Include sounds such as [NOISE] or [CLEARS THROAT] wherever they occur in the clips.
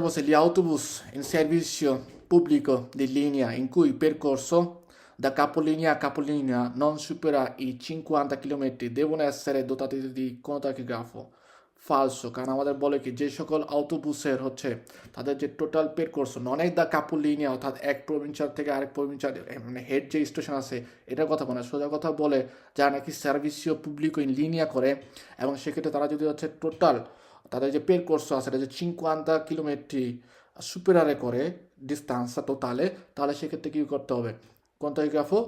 Gli autobus in servizio pubblico di linea in cui il percorso da capolinea a capolinea non supera i 50 km devono essere dotati di কোনোটাকিগ্রাফো ফালসো কারণ আমাদের বলে কি যে সকল অটোবুসের হচ্ছে তাদের যে টোটাল পেরকোর্স অনেক দা কাপুলিনিয়া অর্থাৎ এক প্রভিঞ্চার থেকে আরেক প্রভিঞ্চার মানে হেড যে স্টেশন আছে এটার কথা বলে সোজা কথা বলে যারা নাকি সার্ভিসিও পুবলিকো ইন লিনিয়া করে এবং সেক্ষেত্রে তারা যদি হচ্ছে টোটাল তাদের যে পেরকোর্স আছে, এটা যে চিনকুয়ান্তা কিলোমিটার সুপেরারে করে ডিস্টান্সটা টোটালে তাহলে সেক্ষেত্রে কী করতে হবে? কোনটাগ্রাফও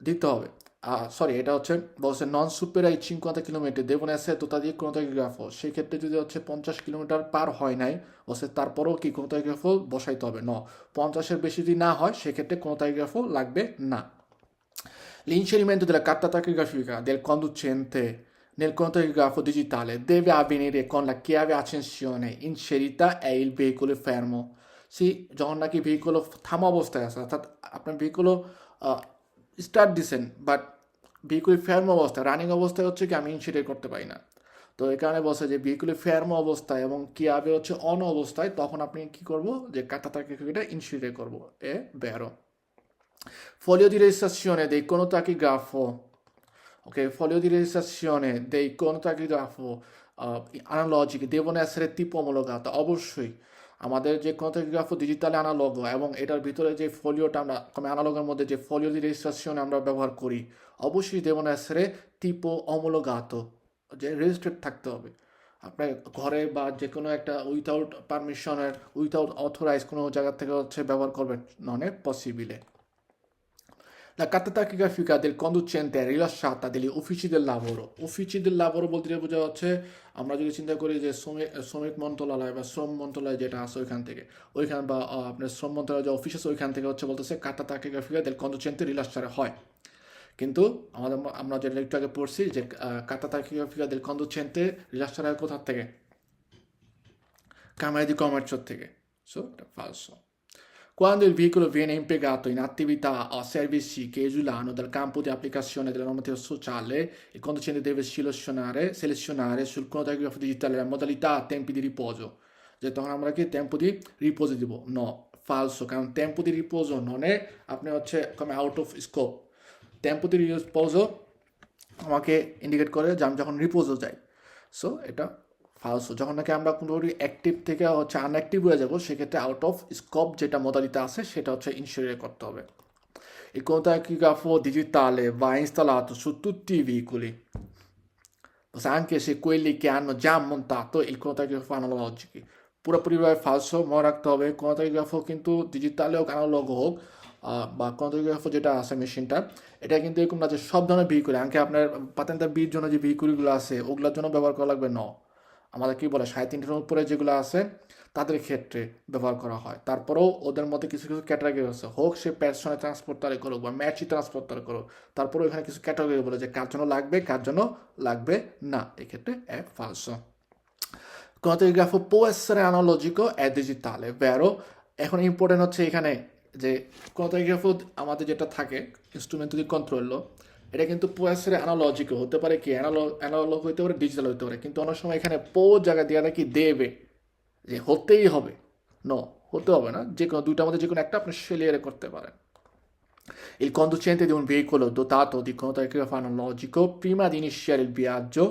দিতে হবে। সরি এটা হচ্ছে বলছে নন সুপেরাই চিনকুয়ান্তা কিলোমিটার দেবন এসে তো তাদের কোনোটাগ্রাফও সেই ক্ষেত্রে যদি হচ্ছে পঞ্চাশ কিলোমিটার পার হয় নাই, বলছে তারপরেও কি কোনোটাগ্রাফও বসাইতে হবে? ন। পঞ্চাশের বেশি যদি না হয়, সেক্ষেত্রে কোনোটাগ্রাফও লাগবে না। L'inserimento della carta tachigrafica del conducente nel contagrafo digitale deve avvenire con la chiave accensione. Inserita e il veicolo fermo. সি যখন নাকি ভেহিকল থামা অবস্থায় আছে অর্থাৎ আপনার ভেহিকল স্টার্ট দিছেন বাট ভেহিকুল ফেয়ার্ম অবস্থায় রানিং অবস্থায় হচ্ছে কি আমি ইনসিডেন্ট করতে পারি না তো এই কারণে বলছে যে ভেহিকুল ফেয়ার্ম অবস্থায় এবং কীভাবে হচ্ছে অন অবস্থায় তখন আপনি কি করব যে কাটা তাকে ইনসিডেন্ট করব এ বেরো Foglio di registrazione dei conotachigrafo, ok? Foglio di registrazione dei conotachigrafo uh, analogici devono essere tipo omologato, অবশ্যই আমাদের যে কোনোটাগ্রাফো ডিজিটাল অ্যানালগ এবং এটার ভিতরে যে ফোলিওটা আমরা কমে অ্যানালগের মধ্যে যে ফোলিও দি রেজিস্ট্রেশন আমরা ব্যবহার করি অবশ্যই দেবন এসরে tipo omologato. যে রেজিস্টার্ড থাকতে হবে আপনার ঘরে বা যে কোনো একটা উইথাউট পারমিশনের উইথাউট অথরাইজ কোনো জায়গা থেকে হচ্ছে ব্যবহার করবেন নন è possibile. La carta tachigrafica del conducente è rilasciata dagli uffici del lavoro. Uffici del lavoro বলতে বোঝা হচ্ছে আমরা যদি চিন্তা করি যে শ্রমিক শ্রমিক মন্ত্রণালয় বা শ্রম মন্ত্রণালয় যেটা আছে ওইখান থেকে ওইখান বা আপনার শ্রম মন্ত্রণালয় যে অফিস আছে ওইখান থেকে হচ্ছে বলতেছে কার্টা তাকিগ্রাফিকা del conducente rilasciare হয় কিন্তু আমাদের আমরা যেটা একটু আগে পড়ছি যে কার্টা তাকিগ্রাফিকা del conducente rilasciare হয় কোথা থেকে di Commercio থেকে so è falso Quando il veicolo viene impiegato in attività o servizi che esulano dal campo di applicazione della normativa sociale, il conducente deve selezionare, selezionare sul cronotagrafo digitale la modalità a tempi di riposo. যে তখন আমরা কি tempo দি রিপোজে দিব ন ফালসো কারণ tempo দি রিপোজো ননে আপনি হচ্ছে কমে আউট অফ স্কোপ টেম্পো দি রিপোজো আমাকে ইন্ডিকেট করে যে আমি যখন রিপোজও যাই সো এটা ফালসো যখন নাকি আমরা কোনো অ্যাক্টিভ থেকে হচ্ছে আনঅ্যাক্টিভ হয়ে যাব সেক্ষেত্রে আউট অফ স্কোপ যেটা মডালিটা আছে সেটা হচ্ছে ইনসিওর করতে হবে। Il contagrafo digitale va installato su tutti i veicoli, anche se quelli che hanno già montato il contagrafo analogico. পুরোপুরিভাবে ফালসো মনে রাখতে হবে কোনোটাগ্রাফো কিন্তু ডিজিটালে হোক অ্যানালগ হোক বা কোনোটাগ্রাফো যেটা আছে মেশিনটা এটা কিন্তু এরকম না যে সব ধরনের ভেহিকুল এমনকি আপনার পাতেন্টার বির জন্য যে ভেহিকুলগুলো আছে ওগুলোর জন্য ব্যবহার করা লাগবে ন আমাদের কি বলে, সাড়ে তিনটার উপরে যেগুলো আছে, তাদের ক্ষেত্রে ব্যবহার করা হয়। তারপরেও ওদের মধ্যে কিছু কিছু ক্যাটাগরি আছে। হোক সে প্যাশনে ট্রান্সপোর্ট ট্রান্সপোর্টারে করুক বা ম্যাচি ট্রান্সপোর্টারে করুক, তারপরেও এখানে কিছু ক্যাটাগরি বলে যে কার জন্য লাগবে, কার জন্য লাগবে না। এক্ষেত্রে è falso. Contagrafo può essere analogico? এখন ইম্পর্টেন্ট হচ্ছে এখানে যে কোনোটাগ্রাফো আমাদের যেটা থাকে ইনস্ট্রুমেন্ট দি কন্ট্রোল এটা কিন্তু পো এসের অ্যানালজিক হতে পারে কি? অ্যানালগ হতে পারে ডিজিটাল হতে পারে। কিন্তু অনেক সময় এখানে পো জায়গা দিয়ে নাকি দেবে যে হতেই হবে। ন হতে হবে না। যে কোনো দুইটার মধ্যে যে কোনো একটা আপনি শেলিয়ারে করতে পারেন। Il conducente di un veicolo dotato di conotagrafo analogico prima di iniziare il viaggio,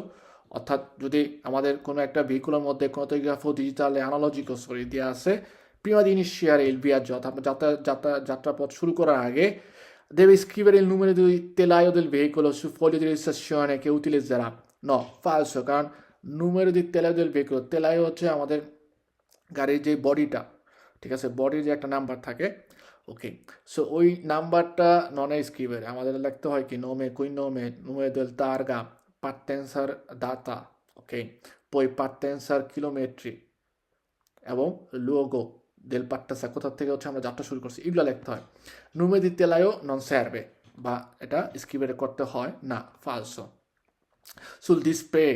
অর্থাৎ যদি আমাদের কোনো একটা ভেহিকুলের মধ্যে কোনোটাগ্রাফো ডিজিটাল অ্যানালজিক সরি দেওয়া আছে di iniziare il viaggio, অর্থাৎ যাত্রা যাত্রা, যাত্রাপথ শুরু করার আগে deve scrivere il numero di telaio del veicolo sul foglio di registrazione che utilizzerà no falso কারণ numero di telaio del veicolo telaio হচ্ছে আমাদের গাড়ির যে বডিটা ঠিক আছে বডির যে একটা নাম্বার থাকে ওকে সো ওই নাম্বারটা নন স্ক্রিবের আমাদের লিখতে হয় কি নোমে কুই নোমে numero del targa partenza data ok poi partenza chilometri এবং luogo del partenza কোথা থেকে হচ্ছে আমরা যাত্রা শুরু করছি এগুলো লিখতে হয় নুমে দিতে লাইও নন সার্ভে বা এটা স্ক্রিবের করতে হয় না ফালসো sul display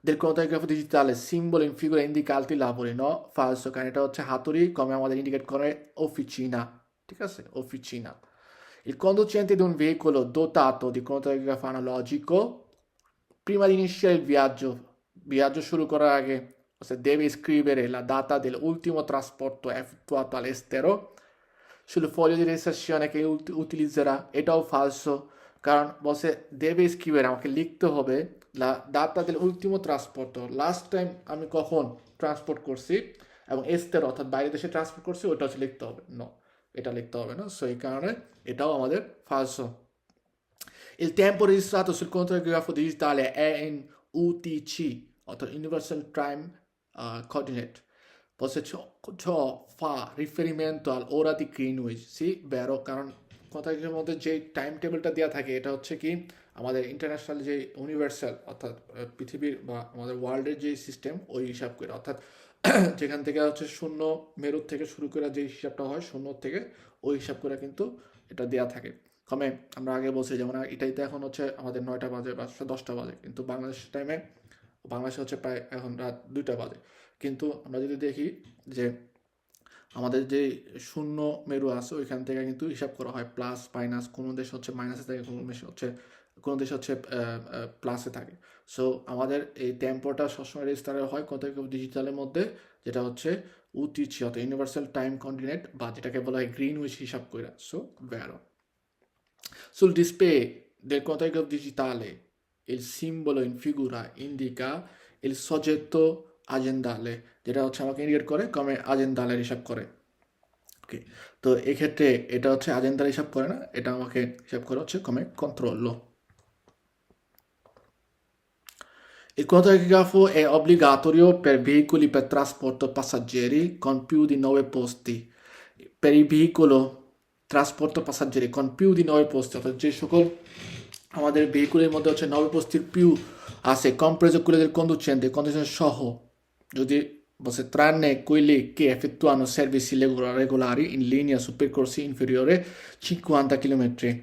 del cronotagrafo digitale [CLEARS THROAT] simbolo in figura indica altri lavori no falso কারণ এটা হচ্ছে হাতুড়ি কমে আমাদের ইন্ডিকেট করে অফিচিনা ঠিক আছে অফিচিনা il conducente di un veicolo dotato di cronotagrafo analogico prima di iniziare il viaggio viaggio শুরু করার আগে se deve scrivere la data dell'ultimo trasporto effettuato all'estero sul foglio di registrazione che ut- utilizzerà এটাও falso কারণ বসে দেবে স্ক্রিপের আমাকে লিখতে হবে লা ডাটা del ultimo trasporto last time আমি কখন ট্রান্সপোর্ট করছি এবং এস্তের অর্থাৎ বাইরে দেশে ট্রান্সপোর্ট করছি ওটা হচ্ছে লিখতে হবে নো এটা লিখতে হবে না সো এই কারণে এটাও আমাদের falso Il tempo registrato sul contrografo digitale è in UTC, অর্থাৎ Time uh, Coordinate. Forse ciò, fa riferimento all'ora di Greenwich, sì, vero, কারণ কন্ট্রাক্টের মধ্যে যে টাইম টেবিলটা দেওয়া থাকে এটা হচ্ছে কি? আমাদের ইন্টারন্যাশনাল যে ইউনিভার্সাল অর্থাৎ পৃথিবীর বা আমাদের ওয়ার্ল্ডের যে সিস্টেম ওই হিসাব করে। অর্থাৎ [CLEARS THROAT] যেখান থেকে হচ্ছে শূন্য মেরুর থেকে শুরু করে যে হিসাবটা হয় শূন্য থেকে ওই হিসাব করে কিন্তু এটা দেওয়া থাকে। কমে আমরা আগে বলছি যেমন এটাইতে এখন হচ্ছে আমাদের নয়টা বাজে বা দশটা বাজে কিন্তু বাংলাদেশ টাইমে বাংলাদেশে হচ্ছে প্রায় এখন রাত দুইটা বাজে। কিন্তু আমরা যদি দেখি যে আমাদের যে শূন্য মেরু আছে, ওইখান থেকে কিন্তু হিসাব করা হয় প্লাস মাইনাস কোনো দেশ হচ্ছে মাইনাসে থাকে, কোনো দেশ হচ্ছে, কোনো দেশ হচ্ছে প্লাসে থাকে। সো আমাদের এই টেম্পোটা সবসময় রেজিস্টারে হয় কত ডিজিটালের মধ্যে, যেটা হচ্ছে উতিচি অর্থাৎ ইউনিভার্সাল টাইম কন্টিনেন্ট বা যেটাকে বলা হয় গ্রিন উইচ হিসাব করে সো ভ্যারো Sul display del conteggio digitale il simbolo in figura indica il soggetto aziendale যেটা হচ্ছে আমাকে ইন্ডিকেট করে কমে আজেন্দালের হিসাব করে ওকে তো এক্ষেত্রে এটা হচ্ছে আজেন্দার হিসাব করে না এটা আমাকে হিসাব করে হচ্ছে কমে কন্ট্রোলো Il contrografo è obbligatorio per veicoli per trasporto passeggeri con più di 9 posti. Per il veicolo trasporto passeggeri con più di 9 posti, অর্থাৎ যে সকল আমাদের ভেহিকুলের মধ্যে হচ্ছে নবে পিউ আছে quello del conducente, conducente সহ। যদি বসে tranne quelli che effettuano lego- regolari in linea su percorsi inferiore 50 km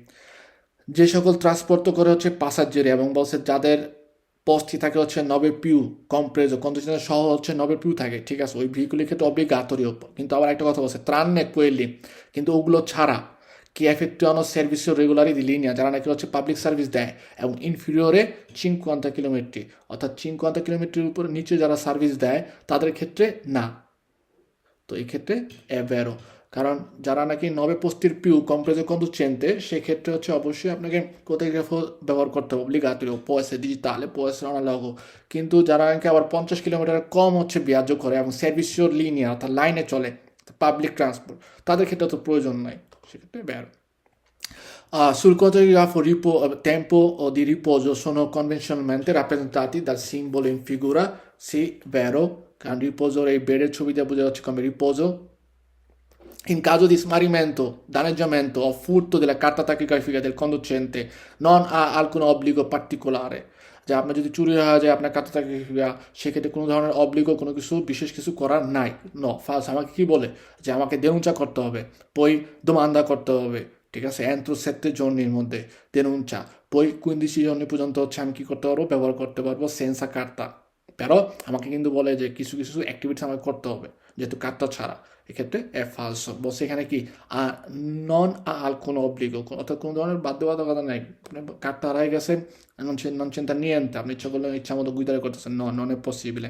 যে সকল ট্রান্সপোর্ট করে হচ্ছে পাসাজ্জেরি এবং বলছে যাদের পোস্টটি থাকে হচ্ছে নবে পিউ কম্প্রেজো কন্ডিশনার সহ হচ্ছে নবে পিউ থাকে ঠিক আছে? ওই ভেহিকুলের ক্ষেত্রে অব্লিগাতরীয় কিন্তু আবার একটা কথা বলছে ত্রান্নে কোয়েলি কিন্তু ওগুলো ছাড়া। কি এফেক্টিভ সার্ভিসিও রেগুলারি দি লিনিয়া যারা নাকি হচ্ছে পাবলিক সার্ভিস দেয়, এবং ইনফিরিয়রে চিনকুয়ান্তা কিলোমিটার অর্থাৎ চিনকুয়ান্তা কিলোমিটারের উপর নিচে যারা সার্ভিস দেয়, তাদের ক্ষেত্রে না। তো এই ক্ষেত্রে এভেরো কারণ যারা নাকি নবে পোস্তির পিউ কম্প্রেজো কন্ডুচেন্তে সেক্ষেত্রে হচ্ছে অবশ্যই আপনাকে কোথাগ্রাফো ব্যবহার করতে হবে অব্লিগাতরিও পোয়েসে ডিজিটালে পোয়েসে অনালগো কিন্তু যারা নাকি আবার পঞ্চাশ কিলোমিটার কম হচ্ছে বিয়াজ করে, এবং সার্ভিসিওর লিনিয়া অর্থাৎ লাইনে চলে পাবলিক ট্রান্সপোর্ট তাদের ক্ষেত্রে তো প্রয়োজন নাই। সেক্ষেত্রে বেরো Uh, sul coreografo ripo- eh, tempo o di riposo sono convenzionalmente rappresentati dal simbolo in figura, sì, vero, কারণ riposo এই বেডের ছবিতে বোঝা যাচ্ছে come riposo. In caso di smarrimento, danneggiamento o furto della carta tachigrafica del conducente non ha alcun obbligo particolare. যে আপনার যদি চুরি হয়ে যায়, আপনার কার্তা তাকিগ্রাফিকা সেক্ষেত্রে কোনো ধরনের অব্লিগো কোনো কিছু, বিশেষ কিছু করার নাই। ন ফার্স্ট আমাকে কি বলে? যে আমাকে দেনুঞ্চা করতে হবে, পই দোমান্দা করতে হবে, ঠিক আছে? sette giorniর মধ্যে denuncia poi 15 giorni পর্যন্ত হচ্ছে আমি কী করতে পারব? ব্যবহার করতে পারব senza কার্তা pero, আমাকে কিন্তু বলে যে কিছু কিছু অ্যাক্টিভিটিস আমাকে করতে হবে, যেহেতু কার্তা ছাড়া। এক্ষেত্রে এ ফালসো বলছে এখানে কি নন আল কোনো অব্লিগো অর্থাৎ কোনো ধরনের বাধ্যবাধকতা নাই কার্তা হারাই গেছে non c'è, non c'entra niente আপনি ইচ্ছা করলে ইচ্ছা মতো গুইদারে করতেছেন no non è possibile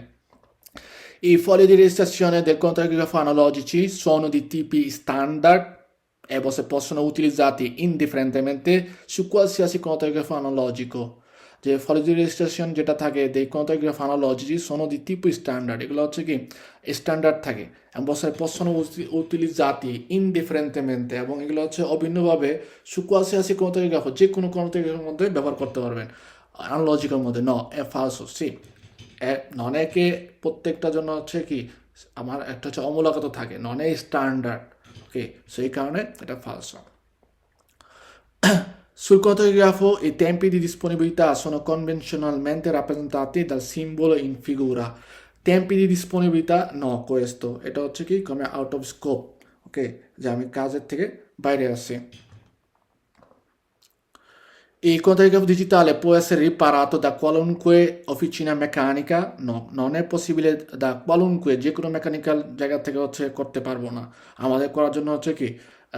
i fogli di registrazione del contrografo analogici sono di tipi standard e se possono utilizzati indifferentemente su qualsiasi contrografo analogico যে ফরেজি রেজিস্ট্রেশন যেটা থাকে দেখ লজি সনদ ইতিপু স্ট্যান্ডার্ড এগুলো হচ্ছে কি স্ট্যান্ডার্ড থাকে। এবং বছরের পশ্চন উতিলি জাতি ইনডিফারেন্টেমেন্টে এবং এগুলো হচ্ছে অভিন্নভাবে সুকুয়াশি আসি কোনো যে কোনো কোনো মধ্যে ব্যবহার করতে পারবেন। অ্যানোলজিকের মধ্যে ন এ ফার্স সি ননেকে প্রত্যেকটা জন্য হচ্ছে কি, আমার একটা হচ্ছে অমূলাগত থাকে ননে স্ট্যান্ডার্ড ওকে সেই কারণে এটা first Sul coreografo i tempi di disponibilità sono convenzionalmente rappresentati dal simbolo in figura. Tempi di disponibilità no, questo. এটা হচ্ছে কি come out of scope. ওকে যে আমি কাজের থেকে বাইরে আসি Il contrografo digitale può essere riparato da qualunque officina meccanica? No, non è possibile da qualunque যে কোনো মেকানিক্যাল জায়গা থেকে হচ্ছে করতে পারবো না আমাদের করার জন্য হচ্ছে কি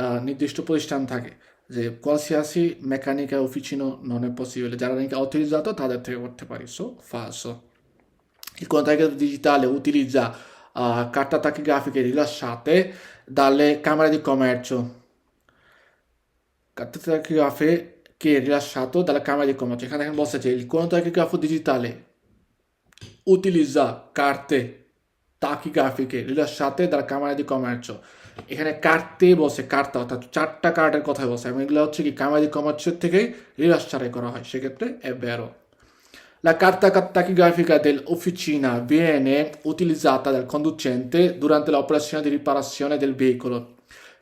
আহ, নির্দিষ্ট প্রতিষ্ঠান থাকে যে qualsiasi meccanica officino non è possibile যারা নাকি অথরিজাত তাদের থেকে করতে পারি so falso Il contagliato digitale utilizza uh, carta tachigrafiche rilasciate dalle camere di commercio. Carta tachigrafiche che rilasciato dalla camera di commercio. এখানে দেখেন বলছে যে il contagligrafo digitale utilizza carte tachigrafiche rilasciate dalla camera di commercio. এখানে কার্তে বসে কার্তা অর্থাৎ চারটা কার্ডের কথা বসে এবং এগুলো হচ্ছে কি কামারি কমার্সের থেকে রিলাস্টারে করা হয় সেক্ষেত্রে è vero La carta tachigrafica dell'officina viene utilizzata dal conducente durante l'operazione di riparazione del veicolo.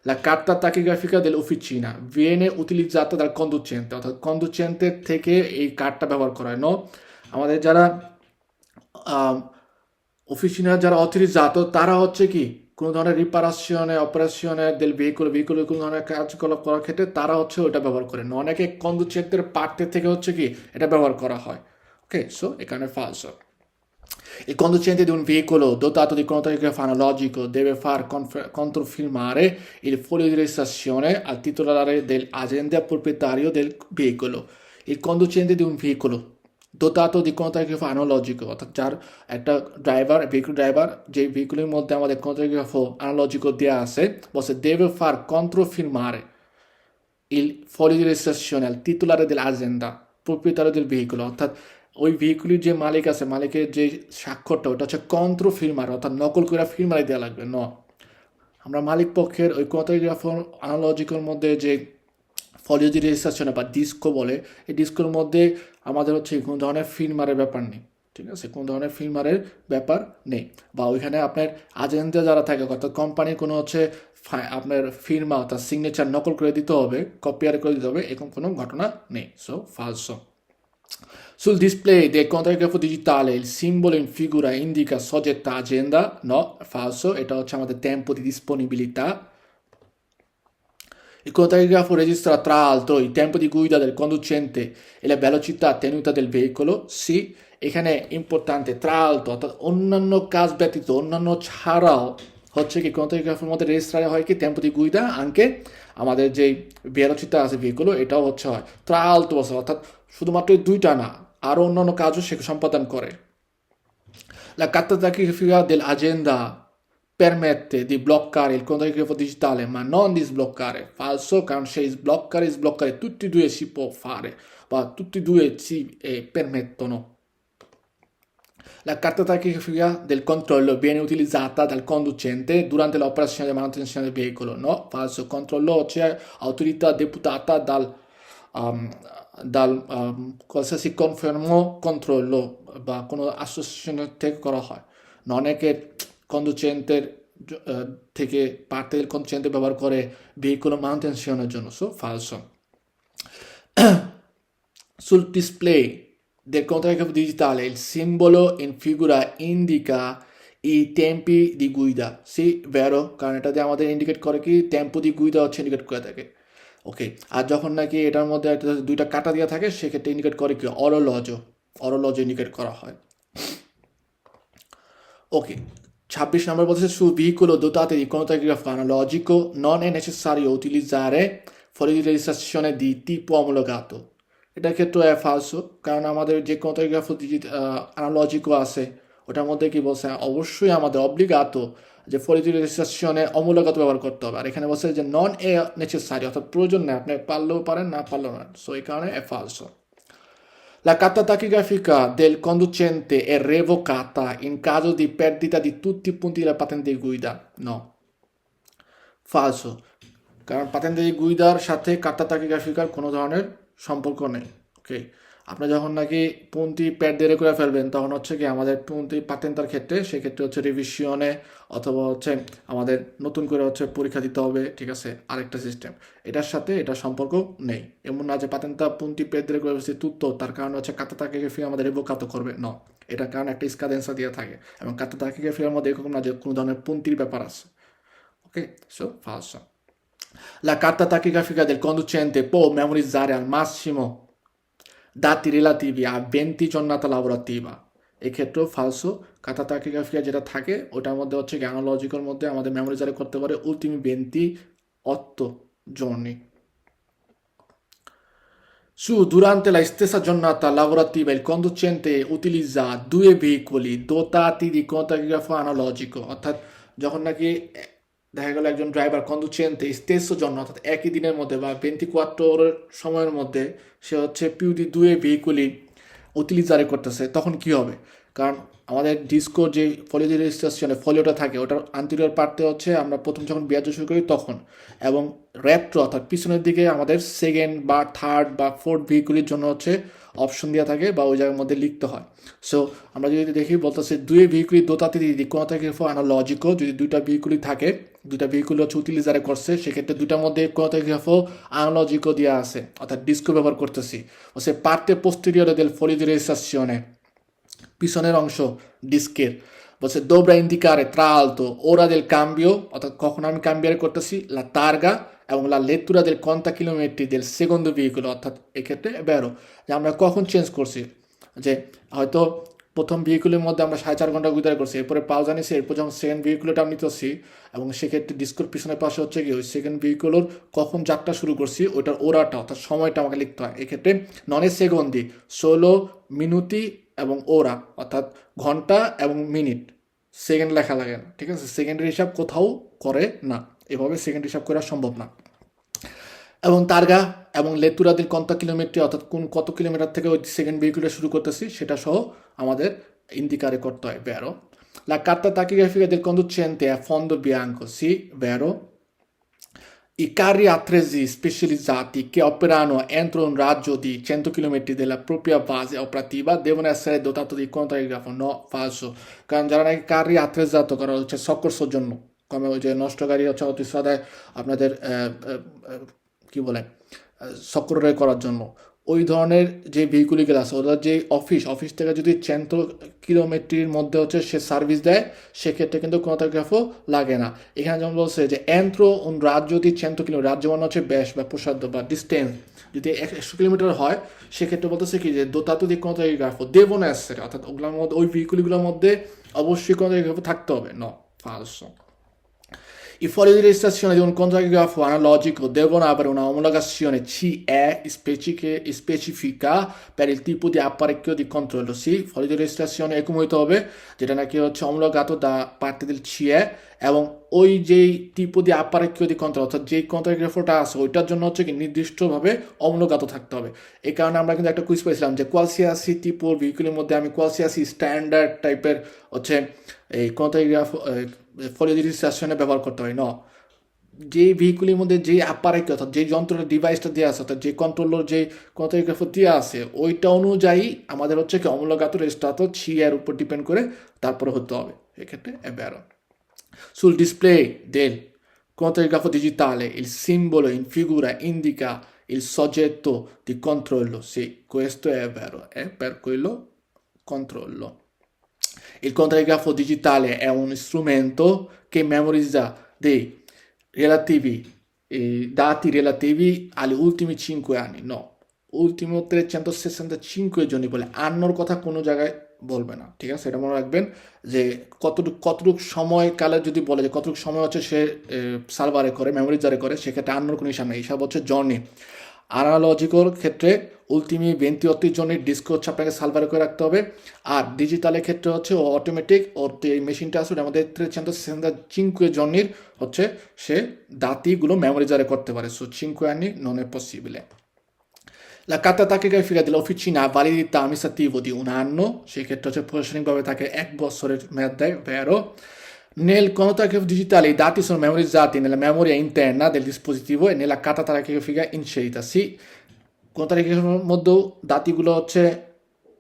La carta tachigrafica dell'officina viene utilizzata dal conducente, অর্থাৎ conducente থেকে এই কার্ডটা ব্যবহার করা হয় no? আমাদের যারা অফিসিয়াল যারা অথরিটি যাত তারা হচ্ছে কি, কোনো ধরনের রিপারাশনে অপারেশনে দেল ভেহিকল ভেহিকল কোনো ধরনের কার্যকলাপ করার ক্ষেত্রে তারা হচ্ছে ওটা ব্যবহার করেন অনেকে কন্দু চেকদের পার্টের থেকে হচ্ছে কি, এটা ব্যবহার করা হয়। ওকে সো এখানে ফালসো এই কন্দু চেন যদি ভেহিকলো দো তা কোনো তরিকা ফানোলজিকো দেবে ফার কন্ট্রো মারে, এর ফোলিডিস্টাসিয়নে আর তিতলারে দেল আজেন্দা প্রপ্রিতারিও দেল ভেহিকলো এই কন্দু চেন দিয়ে যদি ভেহিকলো di cronotagrafo analogico অর্থাৎ যার একটা ড্রাইভার ভেহিকুল ড্রাইভার যে ভেহিকুলের মধ্যে আমাদের cronotagrafo analogico দেওয়া আছে বসে deve far controfilmare il foglio di registrazione al titolare dell'azienda proprietario দিল veicolo অর্থাৎ ওই ভেহিকুলের যে মালিক আছে, মালিকের যে স্বাক্ষরটা, ওটা হচ্ছে কন্ট্রো ফিল্মার অর্থাৎ নকল করে ফিল্মারে দেওয়া লাগবে, ন। আমরা মালিক পক্ষের ওই কোনোগ্রাফার অ্যানালজিকের মধ্যে যে ফলিও যে রেজিস্ট্রেশন বা ডিস্কো বলে, এই ডিস্কোর মধ্যে আমাদের হচ্ছে কোনো ধরনের ফিল্মারের ব্যাপার নেই ঠিক আছে? কোনো ধরনের ফিল্মারের ব্যাপার নেই। বা ওইখানে আপনার আজেন্টে যারা থাকে অর্থাৎ কোম্পানির কোনো হচ্ছে আপনার ফির্মা অর্থাৎ সিগনেচার নকল করে দিতে হবে কপিয়ার করে দিতে হবে এরকম কোনো ঘটনা নেই। সো ফালসো Sul display del contagrafo digitale il simbolo in figura indica soggetto agenda, no, এটা হচ্ছে আমাদের tempo disponibilità. Il contagrafo registra tra l'altro il tempo di guida del conducente e la velocità tenuta del veicolo, sì, এখানে ইম্পর্টেন্টে tra l'altro অর্থাৎ অন্যান্য কাজ ব্যতীত অন্যান্য ছাড়াও হচ্ছে কি contagrafoর মধ্যে রেজিস্ট্রারে হয় কি tempo di guida anche আমাদের যে velocità আছে veicolo এটাও হচ্ছে হয় tra l'altro অর্থাৎ শুধুমাত্র দুইটা না আরও অন্যান্য কাজও সে সম্পাদন করে La carta tachigrafica dell'agenda permette di bloccare il contagrafo digitale ma non di sbloccare. Falso, কারণ সেই sbloccare e sbloccare tutti e due si può fare, ma tutti e due si eh, permettono. La carta tachigrafica del controllo viene utilizzata dal conducente durante l'operazione di manutenzione del veicolo. No, falso, controllo c'è autorità deputata dal, um, dal um, qualsiasi confermo controllo বা কোনো অ্যাসোসিয়েশনের থেকে করা হয় না অনেকে কন্ডুচেন্টের থেকে part del conducente ব্যবহার করে veicolo manutenzione জন্য so falso. [CLEARS THROAT] Sul display del contrografo digitale, il simbolo in figura indica i tempi di guida. Sì, vero? কারণ এটা দিয়ে আমাদের ইন্ডিকেট করে কি টেম্পো দি গুইদা হচ্ছে ইন্ডিকেট করে থাকে। ওকে আর যখন নাকি এটার মধ্যে একটা দুইটা কাটা দেওয়া থাকে, সেক্ষেত্রে ইন্ডিকেট করে কি? অরলজ। অরলজ ইন্ডিকেট করা হয়। [CLEARS THROAT] ওকে ছাব্বিশ নম্বর বলছে su veicolo dotato di cronotagrafo analogico non è necessario utilizzare fogli di registrazione di tipo omologato এটার ক্ষেত্রে è falso কারণ আমাদের যে cronotagrafo analogico আছে ওটার মধ্যে কি বলছে অবশ্যই আমাদের অব্লিগাতো যে di registrazione omologato ব্যবহার করতে হবে আর এখানে বলছে যে নন এ নেসেসারি অর্থাৎ প্রয়োজন নেই আপনি পারলেও পারেন না পারলেও না সো এই কারণে è falso La carta tachigrafica del conducente è revocata in caso di perdita di tutti i punti della patente di guida. No. Falso. কারণ পাতেন্তে di গুইদার সাথে কার্তা তাকিগ্রাফিকার কোনো ধরনের সম্পর্ক নেই ওকে আপনি যখন নাকি পুন্তি প্যাড দিয়ে করে ফেলবেন, তখন হচ্ছে কি আমাদের পুন্তি পাতেন্তার ক্ষেত্রে, সেক্ষেত্রে হচ্ছে রিভিশনে অথবা হচ্ছে আমাদের নতুন করে হচ্ছে পরীক্ষা দিতে হবে, ঠিক আছে? আরেকটা সিস্টেম এটার সাথে এটা সম্পর্ক নেই। এমন না যে পাতেন্তা পুন্তি প্যাড দিয়ে করে ফেলছে তুত্ত, তার কারণে হচ্ছে কাতা তাকিগ্রাফি আমাদের রেভোকাত করবে। ন, এটার কারণে একটা স্কাদেন্সা দিয়ে থাকে। এবং কাতা তাকিগ্রাফির মধ্যে এরকম না যে কোনো ধরনের পুন্তির ব্যাপার আছে। Okay so falso La carta tachigrafica del conducente può memorizzare al massimo dati relativi a 20 giornata lavorativa এক্ষেত্রেও ফালসো কাতা তাকিগ্রাফিয়া যেটা থাকে ওটার মধ্যে হচ্ছে জ্ঞানোলজিক্যাল মধ্যে আমাদের মেমোরিজারে করতে পারে ultimi 20 otto giorni Su, durante la stessa giornata lavorativa il conducente utilizza due veicoli dotati di contagrafo analogico অর্থাৎ যখন নাকি দেখা গেল একজন ড্রাইভার কন্ডুচেন্টে স্টেস জন্য অর্থাৎ একই দিনের মধ্যে বা ওরের সময়ের মধ্যে সে হচ্ছে পিউ দি দুয়ে ভেহিকুলি উতিলিজারে করতেছে। তখন কি হবে? কারণ আমাদের ডিস্কো যে ফলিও রেজিস্ট্রেশনে ফলিওটা থাকে, ওটার আন্তরিয়র পার্টে হচ্ছে আমরা প্রথম যখন বিয়াজ শুরু করি তখন। এবং র্যাপট্রো অর্থাৎ পিছনের দিকে আমাদের সেকেন্ড বা থার্ড বা ফোর্থ ভেহিকুলির জন্য হচ্ছে অপশন দেওয়া থাকে বা ওই জায়গার মধ্যে লিখতে হয়। সো আমরা যদি দেখি বলতেছে দুই ভেহিকুলি দোতাতে দিদি কোনো থেকে অ্যানালজিকো যদি দুইটা ভেহিকুলি থাকে দুইটা ভেহিকুল হচ্ছে উতিলিজারে করছে, সেক্ষেত্রে দুইটার মধ্যে কোনো থেকে অ্যানালজিকো দেওয়া আছে, অর্থাৎ ডিস্কো ব্যবহার করতেছি। সে পার্টে পোস্টেরিয়রে foglio di registrazione পিছনের অংশ ডিস্কের বলছে dovrà indicare tra l'altro ora del cambio, অর্থাৎ কখন আমি কাম্বিয়ারে করতেছি লা targa এবং la lettura del contachilometri del secondo veicolo অর্থাৎ এক্ষেত্রে বেরো যে আমরা কখন চেঞ্জ করছি, যে হয়তো প্রথম ভেহিকুলের মধ্যে আমরা সাড়ে চার ঘণ্টা গুদারে করছি। এরপরে পাওয়া নিছি এরপর যখন সেকেন্ড ভেহিকুলটা আমি নিতেছি, এবং সেক্ষেত্রে ডিস্কোর পিছনের পাশে হচ্ছে কি, ওই সেকেন্ড ভেহিকুলোর কখন যাত্রা শুরু করছি ওইটার ওরাটা অর্থাৎ সময়টা আমাকে লিখতে হয়। এক্ষেত্রে ননে সেগন্দি, ষোলো মিনুতি এবং ওরা অর্থাৎ ঘণ্টা এবং মিনিট সেকেন্ড লেখা লাগে না। ঠিক আছে? সেকেন্ডের হিসাব কোথাও করে না। এভাবে সেকেন্ড হিসাব করা সম্ভব না। এবং তারগা এবং লেতুরাদের কত কিলোমিটার, অর্থাৎ কোন কত কিলোমিটার থেকে ওই সেকেন্ড ভেহিকুলটা শুরু করতেছি, সেটা সহ আমাদের ইন্দিকারে করতে হয় ব্যারো লা কার্তা তাকিগ্রাফিকা দিল কন্দু চেনতে ফন দ বিয়াঙ্ক সি ব্যারো ইকারি আথ্রেজি স্পেশালি জাতি কে অপেরানো এন্ট্রন রাজ্যদি চেন্ত কিলোমিটার দেলা প্রপিয়া বাজে অপরাতি বা দেবনে সাই দোতাত দি কোন তাকিগ্রাফ ন ফালসো কারণ যারা নাকি কারি আথ্রেজ জাত করা হচ্ছে সকর্ষ জন্য কমে ওই যে নষ্টকারী হচ্ছে অতি সদায় আপনাদের কি বলে সকরে করার জন্য। ওই ধরনের যে ভেহিকুলিগুলো আছে ওদের যে অফিস অফিস থেকে যদি চেন্দ্র কিলোমিটারের মধ্যে হচ্ছে সে সার্ভিস দেয়, সেক্ষেত্রে কিন্তু কোনো গ্রাফও লাগে না। এখানে যেমন বলছে যে, এন্ত্র রাজ্য যদি চেন্দ্র কিলোমিটার রাজ্য মানে হচ্ছে ব্যাস বা প্রসাদ্য বা ডিস্টেন্স যদি একশো কিলোমিটার হয়, সেক্ষেত্রে বলতেছে কি যে, দোতাতো দিক গ্রাফ দেবো না অর্থাৎ ওগুলোর মধ্যে, ওই ভেহিকুলগুলোর মধ্যে অবশ্যই কোনো গ্রাফ থাকতে হবে। ন I fogli di registrazione di un contagrafo analogico devono avere una omologazione CE specifica per il tipo di apparecchio di controllo. Sì, fogli di registrazione এরকম হইতে হবে যেটা নাকি হচ্ছে অমূলগাত দা পার্টি del CE এবং ওই যেই টিপো দিয়ে apparecchio di controllo অর্থাৎ যেই কন্ট্রাগ্রাফোটা আছে ওইটার জন্য হচ্ছে কি নির্দিষ্টভাবে অমূলগাত থাকতে হবে এই কারণে আমরা কিন্তু একটা কুইজ পেয়েছিলাম যে কোয়ালসিয়াসি টিপোর ভেহিকুলের মধ্যে আমি কোয়ালসিয়াসি স্ট্যান্ডার্ড টাইপের হচ্ছে এই কন্ট্রাগ্রাফ ফলে রেজিস্ট্রেশনে ব্যবহার করতে হয় ন যে ভেহিকুলের মধ্যে যে অ্যাপারেক অর্থাৎ যে যন্ত্রের ডিভাইসটা দেওয়া আছে অর্থাৎ যে কন্ট্রোলার যে কন্ট্রোগ্রাফ দেওয়া আছে ওইটা অনুযায়ী আমাদের হচ্ছে কি অমূলগাত রেজিস্ট্রাত ছিয়ার উপর ডিপেন্ড করে তারপরে হতে হবে এক্ষেত্রে এবারও Sul display del contrografo digitale il simbolo in figura indica il soggetto di controllo. Sì, questo è vero, è per quello controllo. Il contrografo digitale è un strumento che memorizza dei relativi eh, dati relativi agli ultimi 5 anni. No, ultimo 365 জনই বলে আন্নর কথা কোনো জায়গায় বলবে না ঠিক আছে এটা মনে রাখবেন যে কতটুকু কতটুকু সময়কালে যদি বলে যে কতটুকু সময় হচ্ছে সে সার্ভারে করে মেমোরিজারে করে সেক্ষেত্রে আন্নর কোনো হিসাব নেই হিসাব হচ্ছে জর্নি অ্যানালজিকর ক্ষেত্রে উলটিমি বেন্তিয়ত্তির জন্য ডিস্ক হচ্ছে আপনাকে সার্ভারে করে রাখতে হবে। আর ডিজিটালের ক্ষেত্রে হচ্ছে ও অটোমেটিক ওর এই মেশিনটা আসলে আমাদের ট্রেচেন্টো সেন্টার চিঙ্কুয়ে জন্নির হচ্ছে সে দাতিগুলো মেমোরিজারে করতে পারে। সো চিঙ্কুয়ে আনি নন è possibile La carta tachigrafica dell'officina ha validità amministrativo di un anno, সেক্ষেত্রে হচ্ছে প্রশাসনিকভাবে তাকে এক বছরের মেয়াদ দেয় vero? nel contagrafo digitale i dati sono memorizzati nella memoria interna del dispositivo e nella carta tachigrafica inserita sì contagrafির মধ্যেও দাতিগুলো হচ্ছে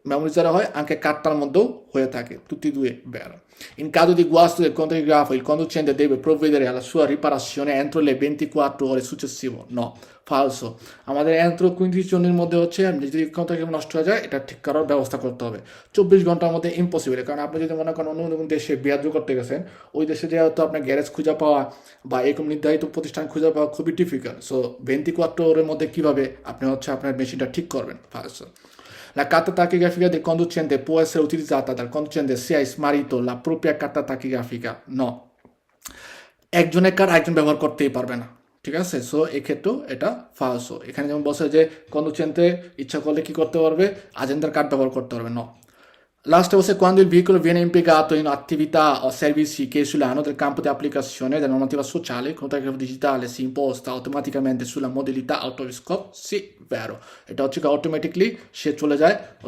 মেমোরিজারে হয় anche কার্তার মধ্যেও হয়ে থাকে tutti e due vero in caso di guasto del contagrafo il conducente deve provvedere alla sua riparazione entro le 24 ore successivo no falso আমাদের entro 15 জনের মধ্যে হচ্ছে যদি কন্ট্রাক্ট নষ্ট হয়ে যায়, এটা ঠিক করার ব্যবস্থা করতে হবে। চব্বিশ ঘণ্টার মধ্যে ইম্পসিবল কারণ আপনি যদি মনে করেন অন্য কোনো দেশে বিয়াদ্র করতে গেছেন, ওই দেশে যেহেতু আপনার গ্যারেজ খুঁজে পাওয়া বা এরকম নির্ধারিত প্রতিষ্ঠান খুঁজে পাওয়া খুবই ডিফিকাল্ট সো ভেন্টি ওরের মধ্যে কীভাবে আপনি হচ্ছে আপনার মেশিনটা ঠিক করবেন first La carta tachigrafica del conducente può essere utilizzata dal conducente se ha smarrito la propria carta tachigrafica? No. একজনের কার একজন ব্যবহার করতেই পারবে না ঠিক আছে সো এক্ষেত্রেও এটা ফালসো এখানে যেমন বসে যে conducente ইচ্ছা করলে কি করতে পারবে আজেন্দার কার্ড ব্যবহার করতে পারবে no L'asta è quando il veicolo viene impiegato in attività o servizi che esulano del campo di applicazione della normativa sociale, il contatto digitale si imposta automaticamente sulla modalità autoriscope? Sì, vero. এটা হচ্ছে automatically সে চলে যায়